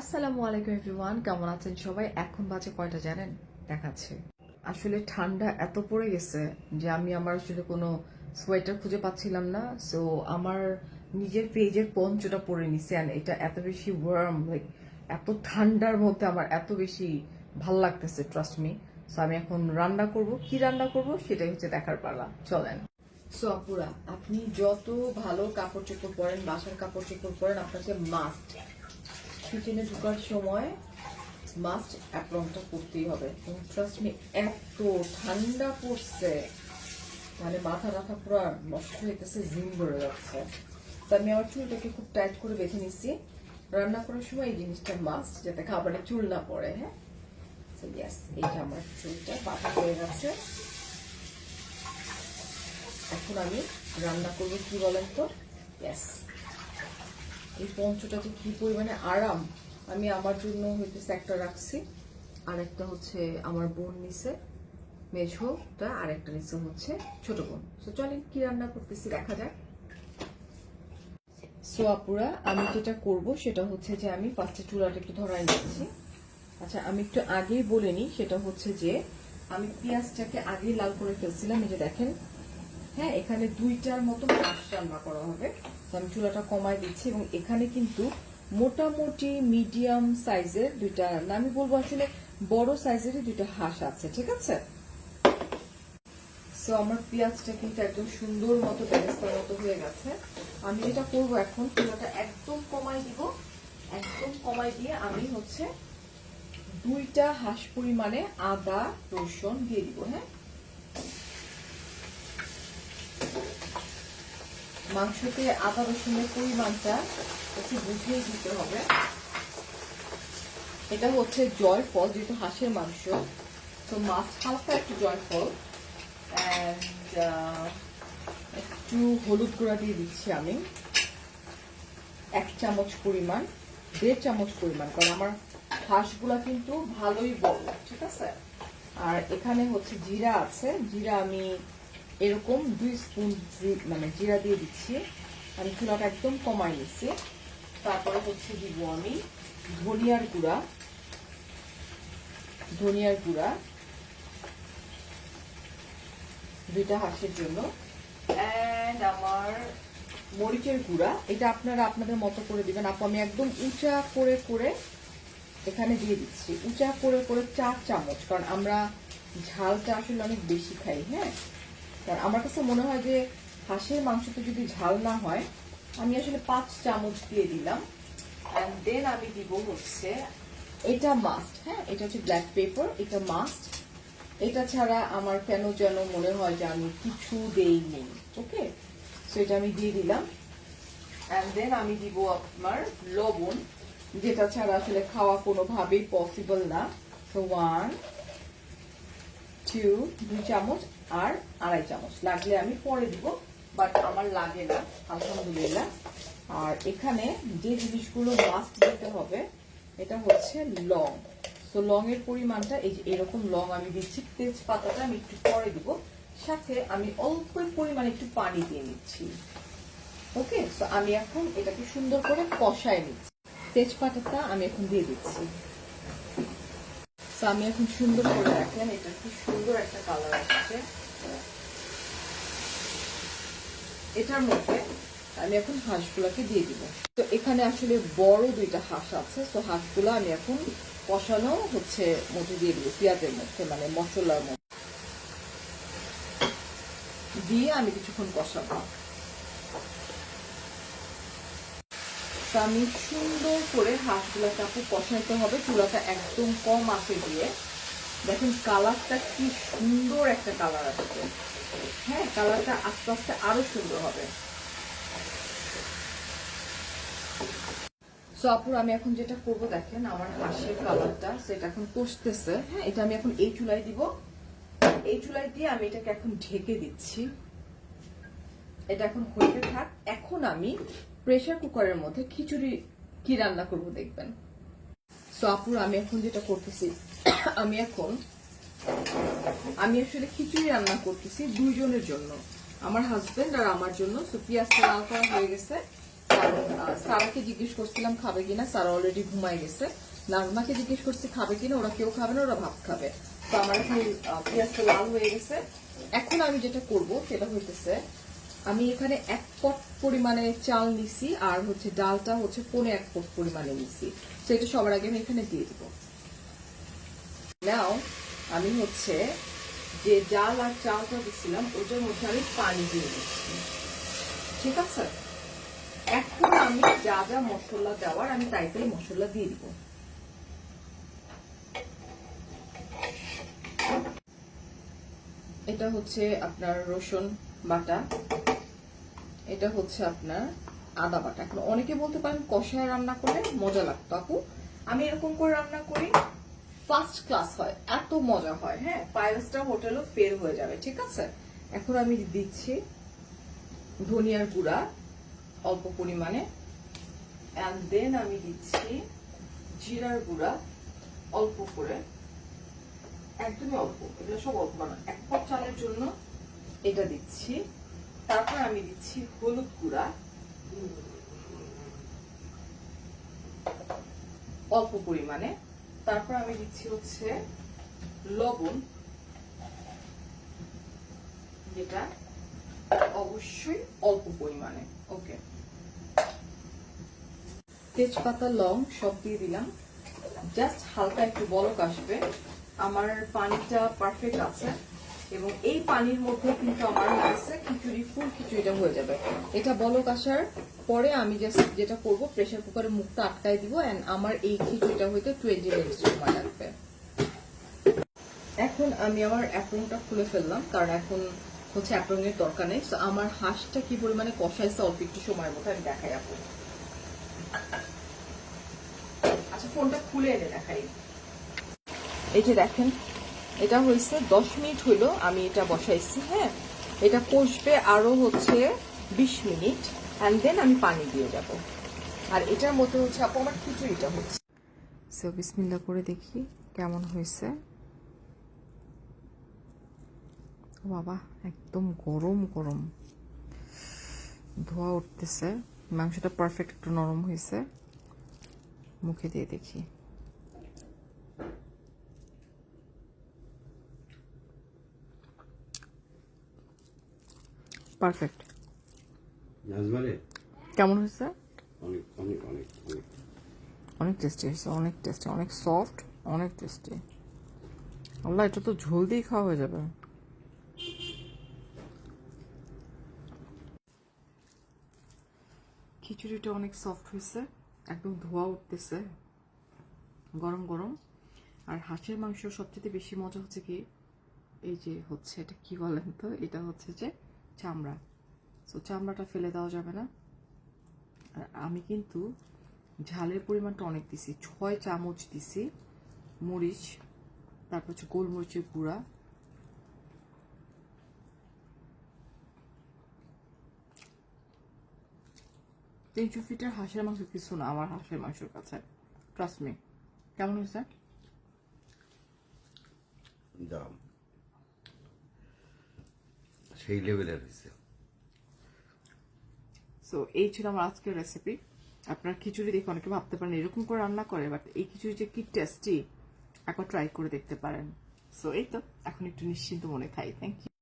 আসসালামু আলাইকুম এভরিওয়ান, কেমন আছেন সবাই? এখন বাজে কয়টা জানেন? দেখাচ্ছে। আসলে ঠান্ডা এত পড়ে গেছে যে আমি আমার আসলে কোনো সোয়েটার খুঁজে পাচ্ছিলাম না। সো আমার নিজের পেজের পঞ্চটা পরে নিছি and এটা এত বেশি ওয়ার্ম লাইক এত ঠান্ডার মধ্যে আমার এত বেশি ভালো লাগতেছে ট্রাস্ট মি সো আমি এখন রান্না করব। কি রান্না করব সেটাই হচ্ছে দেখার পালা। চলেন। সো আপুরা, আপনি যত ভালো কাপড় চোপড় পরেন, বাসার কাপড় চোপড় পরেন আপনাকে মাস্ট কিচেনে সময় মাস্ট অ্যাপ্রনটা করতেই হবে। ট্রাস্ট মি এত ঠান্ডা পড়ছে। মানে মাথা রাখা পুরো নষ্ট হইতেছে, জিম ভরে যাচ্ছে। তো আমি আমার চুলটাকে খুব টাইট করে বেঁধে নিচ্ছি রান্না করার সময় এই জিনিসটা মাস্ট যাতে খাবারে চুল না পড়ে হ্যাঁ? আমার চুলটা হয়ে গেছে। এখন আমি রান্না করব কি বলেন তো? এই পঞ্চটাতে কি পরিমাণে আরাম, আমি আমার জন্য হইতেছে একটা রাখছি। আর একটা হচ্ছে আমার বোন নিছে, মেঝোটা আর একটা নিচে হচ্ছে ছোট বোন। তো চলেন কি রান্না করতেছি দেখা যাক। সো আপুরা, আমি যেটা করব সেটা হচ্ছে যে আমি ফার্স্টে চুলাটা একটু ধরাই নিচ্ছি। আচ্ছা আমি একটু আগেই বলে নিই, সেটা হচ্ছে যে আমি পেঁয়াজটাকে আগেই লাল করে ফেলছিলাম। এই যে দেখেন হ্যাঁ এখানে দুইটার মতো হাঁস রান্না করা হবে। আমি চুলাটা কমাই দিচ্ছি এবং এখানে কিন্তু মোটামুটি মিডিয়াম সাইজের দুইটা আমি বলব আসলে বড় সাইজেরই দুইটা হাঁস আছে, ঠিক আছে? সো আমার পেঁয়াজটা কিন্তু একদম সুন্দর মতো বেরেস্তার মতো হয়ে গেছে। আমি যেটা করব এখন, চুলাটা একদম কমাই দিব। একদম কমাই দিয়ে আমি হচ্ছে দুইটা হাঁস পরিমাণে আদা রসুন দিয়ে দিব হ্যাঁ? মাংসতে আদা রসুনের পরিমাণটা একটু বুঝিয়ে দিতে হবে। এটা হচ্ছে জয়ফল যেহেতু হাঁসের মাংস। তো মাছ হালকা একটু জয়ফল একটু হলুদ গুঁড়া দিয়ে দিচ্ছি আমি। এক চামচ পরিমাণ, দেড় চামচ পরিমাণ, কারণ আমার হাঁসগুলা কিন্তু ভালোই বড়, ঠিক আছে? আর এখানে হচ্ছে জিরা আছে। জিরা আমি এরকম দুই স্পুন মানে জিরা দিয়ে দিচ্ছি আমি চুলাটা একদম কমাই নিচ্ছি। তারপরে হচ্ছে দিব আমি ধনিয়ার গুঁড়া। ধনিয়ার গুঁড়া। দুইটা হাঁসের জন্য। অ্যান্ড আমার মরিচের গুঁড়া। এটা আপনারা আপনাদের মতো করে দিবেন। আপু আমি একদম উঁচা করে করে এখানে দিয়ে দিচ্ছি। উঁচা করে করে চার চামচ। কারণ আমরা ঝালটা আসলে অনেক বেশি খাই হ্যাঁ? কারণ আমার কাছে মনে হয় যে হাঁসের মাংসতে যদি ঝাল না হয়, আমি আসলে পাঁচ চামচ দিয়ে দিলাম। অ্যান্ড দেন আমি দিব হচ্ছে এটা মাস্ট হ্যাঁ? এটা হচ্ছে ব্ল্যাক পেপার এটা মাস্ট এটা ছাড়া আমার কেন যেন মনে হয় যে আমি কিছু দেইনি ওকে? সো এটা আমি দিয়ে দিলাম। অ্যান্ড দেন আমি দিব আপনার লবণ, যেটা ছাড়া আসলে খাওয়া কোনোভাবেই পসিবল না। তো ওয়ান টু দুই চামচ আর আড়াই চামচ। লাগলে আমি পরে দিব বাট আমার লাগে না, আলহামদুলিল্লাহ। আর এখানে যে জিনিসগুলো মাস্ট দিতে হবে, এটা হচ্ছে লং। তো লং এর পরিমাণটা, এই যে এরকম লং আমি দিচ্ছি, তেজপাতাটা আমি একটু পরে দিব। সাথে আমি অল্প পরিমাণে একটু পানি দিয়ে নিচ্ছি। ওকে তো আমি এখন এটাকে সুন্দর করে কষায় নিচ্ছি। তেজপাতাটা আমি এখন দিয়ে দিচ্ছি। তো আমি এখন সুন্দর করে রাখেন এটা কি সুন্দর একটা কালার আসছে। এটার মধ্যে আমি এখন হাঁসগুলাকে দিয়ে দিব। তো এখানে আসলে বড় দুইটা হাঁস আছে, তো হাঁসগুলো আমি এখন কষানো হচ্ছে মধ্যে দিয়ে দিব, পেঁয়াজের মধ্যে মানে মশলার মধ্যে। দিয়ে আমি কিছুক্ষণ কষাবো। তো আমি সুন্দর করে হাঁসগুলাকে আপু কষাইতে হবে। চুলাটা একদম কম আঁচে দিয়ে। দেখেন কালারটা কি সুন্দর একটা কালার আসছে। হ্যাঁ কালারটা আস্তে আস্তে আরও সুন্দর হবে। সো আপুর, আমি এখন যেটা করব দেখেন, আমার হাঁসের কালারটা, সেটা এখন কষতেছে। হ্যাঁ এটা আমি এখন এই চুলাই দিব। এই চুলাই দিয়ে আমি এটাকে এখন ঢেকে দিচ্ছি। এটা এখন হইতে থাক। এখন আমি প্রেসার কুকারের মধ্যে খিচুড়ি কি রান্না করব দেখবেন। সো আপুর আমি এখন যেটা করতেছি, আমি এখন, আমি আসলে খিচুড়ি রান্না করতেছি দুইজনের জন্য, আমার হাজবেন্ড আর আমার জন্য। সো পেঁয়াজটা লাল করা হয়ে গেছে। সারাকে জিজ্ঞেস করছিলাম, খাবে কিনা সারা অলরেডি ঘুমায় গেছে। নাজমাকে জিজ্ঞেস করছি, খাবে কিনা ওরা কেউ খাবে না, ওরা ভাত খাবে। তো আমার এখন পেঁয়াজটা লাল হয়ে গেছে। এখন আমি যেটা করব, সেটা হইতেছে আমি এখানে এক পট পরিমাণে চাল নিছি আর হচ্ছে ডালটা হচ্ছে পনে এক পট পরিমাণে নিছি। তো এটা সবার আগে আমি এখানে দিয়ে দিব। নাও আমি হচ্ছে যে ডাল আর চালটা দিছিলাম, ওটার মধ্যে আমি পানি দিয়ে দিচ্ছি। ঠিক আছে? এখন আমি যা যা মশলা দেওয়ার, আমি তাই তাই মশলা দিয়ে দিব। এটা হচ্ছে আপনার রসুন বাটা। এটা হচ্ছে আপনার আদা বাটা। এখন অনেকে বলতে পারেন কষায় রান্না করলে মজা লাগতো। আপু, আমি এরকম করে রান্না করি ফার্স্ট ক্লাস হয়, এত মজা হয় হ্যাঁ? ফাইভ স্টার হোটেলও ফেল হয়ে যাবে, ঠিক আছে? এখন আমি দিচ্ছি ধনিয়ার গুঁড়া, অল্প পরিমাণে অ্যান্ড দেন আমি দিচ্ছি জিরার গুঁড়া, অল্প করে, একদমই অল্প, এগুলো সব অল্প না, এক পট চালের জন্য এটা দিচ্ছি। তারপর আমি দিচ্ছি হলুদ গুঁড়া। অল্প পরিমাণে। তারপর আমি দিচ্ছি হচ্ছে লবণ। যেটা অবশ্যই অল্প পরিমাণে। ওকে তেজপাতা, লং সব দিয়ে দিলাম। জাস্ট হালকা একটু বলক আসবে। আমার পানিটা পারফেক্ট আছে। এবং এই পানির মধ্যে কিন্তু আমার হয়েছে খিচুড়ি, ফুল খিচুড়িটা হয়ে যাবে। এটা বলক আসার পরে আমি জাস্ট যেটা করব প্রেসার কুকারের মুখটা আটকায় দিব এন্ড আমার এই খিচুড়িটা হইতে টোয়েন্টি মিনিটস সময় লাগবে। এখন আমি আমার অ্যাপ্রনটা খুলে ফেললাম, কারণ এখন হচ্ছে অ্যাপ্রনের দরকার নেই। তো আমার হাঁসটা কি পরিমাণে কষাইছে, অল্প একটু সময়ের মধ্যে আমি দেখাই আপু। আচ্ছা ফোনটা খুলে এনে দেখাই। এই যে দেখেন এটা হয়েছে দশ মিনিট হইল আমি এটা বসাইছি হ্যাঁ? এটা কষবে আরও হচ্ছে বিশ মিনিট অ্যান্ড দেন আমি পানি দিয়ে যাব আর এটার মধ্যে হচ্ছে আপু, আমার খিচুড়িটা হচ্ছে। সো বিসমিল্লা করে দেখি কেমন হয়েছে। বাবা, একদম গরম গরম। ধোয়া উঠতেছে। মাংসটা পারফেক্ট একটু নরম হয়েছে। মুখে দিয়ে দেখি। পারফেক্ট কেমন হয়েছে? অনেক অনেক অনেক অনেক। অনেক টেস্টি হয়েছে অনেক টেস্টি অনেক সফট অনেক টেস্টি আল্লাহ এটা তো ঝোল দিয়ে খাওয়া হয়ে যাবে। খিচুড়িটা অনেক সফট হয়েছে একদম ধোয়া উঠতেছে গরম গরম। আর হাঁসের মাংস সবচেয়ে বেশি মজা হচ্ছে কি? এই যে হচ্ছে এটা কি বলেন তো? এটা হচ্ছে যে চামড়া। তো চামড়াটা ফেলে দেওয়া যাবে না। আর আমি কিন্তু ঝালের পরিমাণটা অনেক দিছি। ছয় চামচ দিছি মরিচ, তারপর হচ্ছে গোলমরিচের গুঁড়া। তিনশো ফিটের হাঁসের মাংস কিছু না আমার হাঁসের মাংসের কাছে। ট্রাস্ট মি কেমন হয়েছে? দাম। সেই লেভেলের হয়েছে। সো এই ছিল আমার আজকের রেসিপি আপনার খিচুড়ি দেখে অনেকে ভাবতে পারেন এরকম করে রান্না করে বাট এই খিচুড়ি যে কি টেস্টি একবার ট্রাই করে দেখতে পারেন। সো এই তো, এখন একটু নিশ্চিন্ত মনে খাই। Thank you